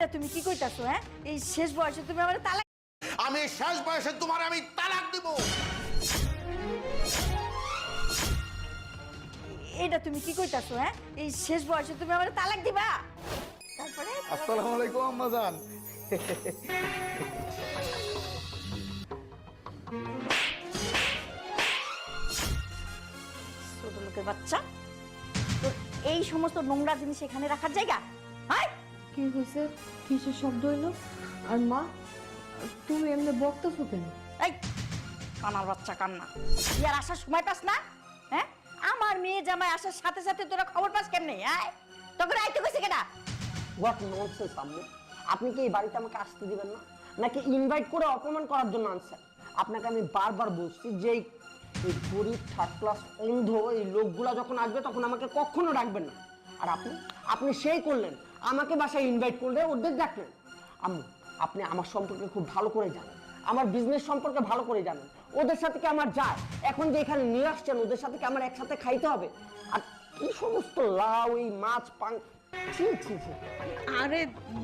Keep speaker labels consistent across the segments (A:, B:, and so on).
A: এটা তুমি কি কইতাছো হ্যাঁ? এই শেষ বয়সে তুমি আমার তালাক
B: আমি শেষ বয়সে তোমার আমি তালাক দিব।
A: এটা তুমি কি কইতাছো হ্যাঁ? এই শেষ বয়সে তুমি আমার তালাক দিবা? তারপরে
C: আসসালামু আলাইকুম আম্মা জান।
A: ছোট লোকের বাচ্চা। তোর এই সমস্ত নোংরা জিনিস এখানে রাখার জায়গা?
D: কি হয়েছে? কিসের শব্দ হইল? আর মা তুমি এমনি বকতেছো কেন?
A: এই কানার বাচ্চা কান্না। তুই আর আসার সময় পাস না? হ্যাঁ? আমার মেয়ে জামাই আসার সাথে সাথে তোরা খবর পাস কেমনে? হ্যাঁ তখন আইতে কইছে কেনা
E: হোয়াট ননসেন্স আম্মু। আপনি কি এই বাড়িতে আমাকে আসতে দিবেন না? নাকি ইনভাইট করে অপমান করার জন্য আনছেন? আপনাকে আমি বারবার বলছি যে এই- এই গরিব থার্ড ক্লাস অন্ধ এই লোকগুলা যখন আসবে তখন আমাকে কখনো ডাকবেন না। আর আপনি আপনি সেই করলেন। আমাকে বাসায় ইনভাইট করলে ওদের ডাকলেন আম্মু, আপনি আমার সম্পর্কে খুব ভালো করে জানেন। আমার বিজনেস সম্পর্কে ভালো করে জানেন। ওদের সাথে কি আমার যায়? এখন যে এখানে নিয়ে আসছেন, ওদের সাথে কি আমার একসাথে খাইতে হবে? আর কি সমস্ত লাউ, এই মাছ, পাং
D: আরে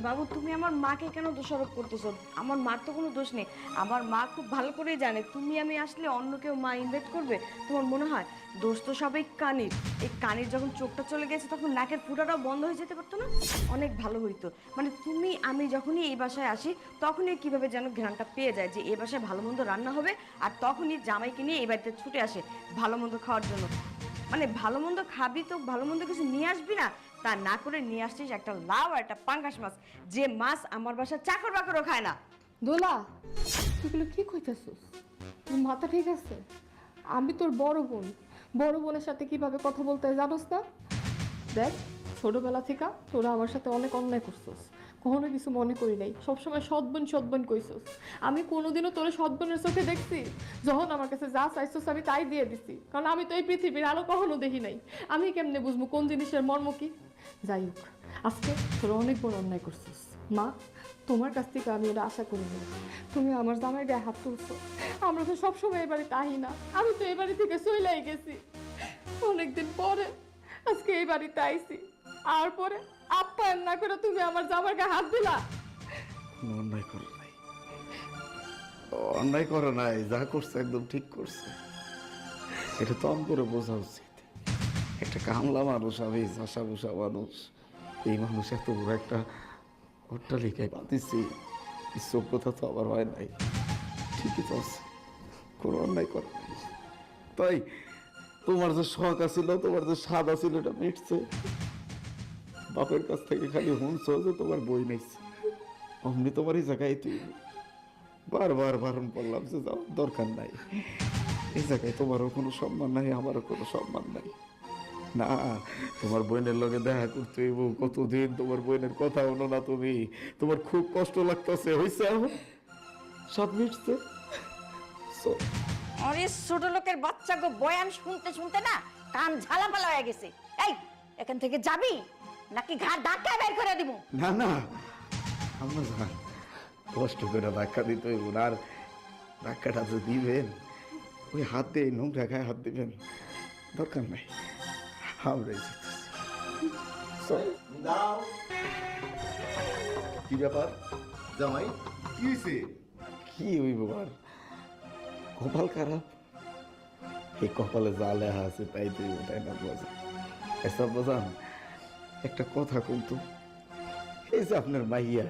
D: বাবু, তুমি আমার মাকে কেন দোষারোপ করতেছো? আমার মার তো কোনো দোষ নেই। আমার মা খুব ভালো করেই জানে। তুমি আমি আসলে অন্য কেউ মা ইনভাইট করবে? তোমার মনে হয় দোষ তো সবাই কানির। এই কানির যখন চোখটা চলে গেছে, তখন নাকের ফুটাটাও বন্ধ হয়ে যেতে পারতো না? অনেক ভালো হইতো। মানে তুমি, আমি যখনই এই বাসায় আসি, তখনই কীভাবে যেন ঘ্রাণটা পেয়ে যায় যে এই বাসায় ভালো মন্দ রান্না হবে আর তখনই জামাইকে নিয়ে এই বাড়িতে ছুটে আসে ভালো মন্দ খাওয়ার জন্য। মানে ভালো মন্দ খাবি তো ভালো মন্দ কিছু নিয়ে আসবি না? তা না করে নিয়ে আসছিস একটা লাউ আর একটা পাঙ্গাস মাছ। যে মাছ আমার বাসার চাকর বাকরও খায় না।
F: দোলা তুইগুলো কি কইতাছিস? তোর মাথা ঠিক আছে? আমি তোর বড় বোন। বড় বোনের সাথে কীভাবে কথা বলতে হয় জানোস না? দেখ, ছোটবেলা থেকে তোরা আমার সাথে অনেক অন্যায় করছিস। কখনো কিছু মনে করি নাই। সবসময় সৎবোন সৎবোন কইছস। আমি কোনোদিনও তোর সৎবোনের চোখে দেখছি। যখন আমার কাছে যা চাইছস আমি তাই দিয়ে দিছি। কারণ আমি তো এই পৃথিবীর আলো কখনো দেখি নাই। আমি কেমনে বুঝব কোন জিনিসের মর্ম কি? যাই হোক আজকে তোরা অনেক বড় অন্যায় করছিস। মা, তোমার কাছ থেকে আমি এটা আশা করি না। তুমি আমার জামাই গায়ে হাত তুলছো। আমরা তো সবসময় এই বাড়িতে আহি না। আমি তো এই বাড়ি থেকে চইলাই গেছি। অনেকদিন পরে আজকে এই বাড়িতে আইছি। আর পরে আপ্যায়ন না করে তুমি আমার জামার গায়ে হাত দিলা।
C: অন্যায় করে নাই। অন্যায় করে নাই। যা করছে একদম ঠিক করছে। এটা তো করে বোঝা উচিত। একটা কামলা মানুষ, আমি চাষা বসা মানুষ। এই মানুষ এত বড় একটা অট্টালিকায় বাঁধিছি। যোগ্যতা তো আবার হয় নাই। ঠিকই তো আছে। কোনো অন্যায় করে তাই তোমার যে শখ আছিল, তোমার যে স্বাদ আছিল, এটা মিটছে। বাপের কাছ থেকে খালি হুঁস যে তোমার বই নিচ্ছে অমনি তোমার এই জায়গায় তুই বারবার বারণ করলাম যে যাও দরকার নাই। এই জায়গায় তোমারও কোনো সম্মান নাই, আমারও কোনো সম্মান নাই। না তোমার বোনের লগে দেখা করতে হইব কতদিন তোমার বোনের কথা হলো না তুমি? তোমার খুব কষ্ট লাগতেছে এখন? সব মিটছে?
A: আরে ছোট লোকের বাচ্চা গো বয়ান শুনতে শুনতে না কান ঝালাপালা হয়ে গেছে। এই এখান থেকে যাবি? নাকি ঘাট ধাক্কায় বের করে দিব?
C: না না আমরা জান কষ্ট করে ধাক্কা দিতে হইব না আর ধাক্কাটা যে দিবেন ওই হাতে নোংরা গায়ে হাত দিবেন দরকার নাই। আমরাই। চল।
B: কি ব্যাপার? জামাই? কি হয়েছে
C: কি হইব আর কপাল খারাপ? এই কপালে যা লেখা আছে তাই তুই তাই না বোঝা এসব বোঝান, একটা কথা কিন্তু এই যে আপনার মাইয়া।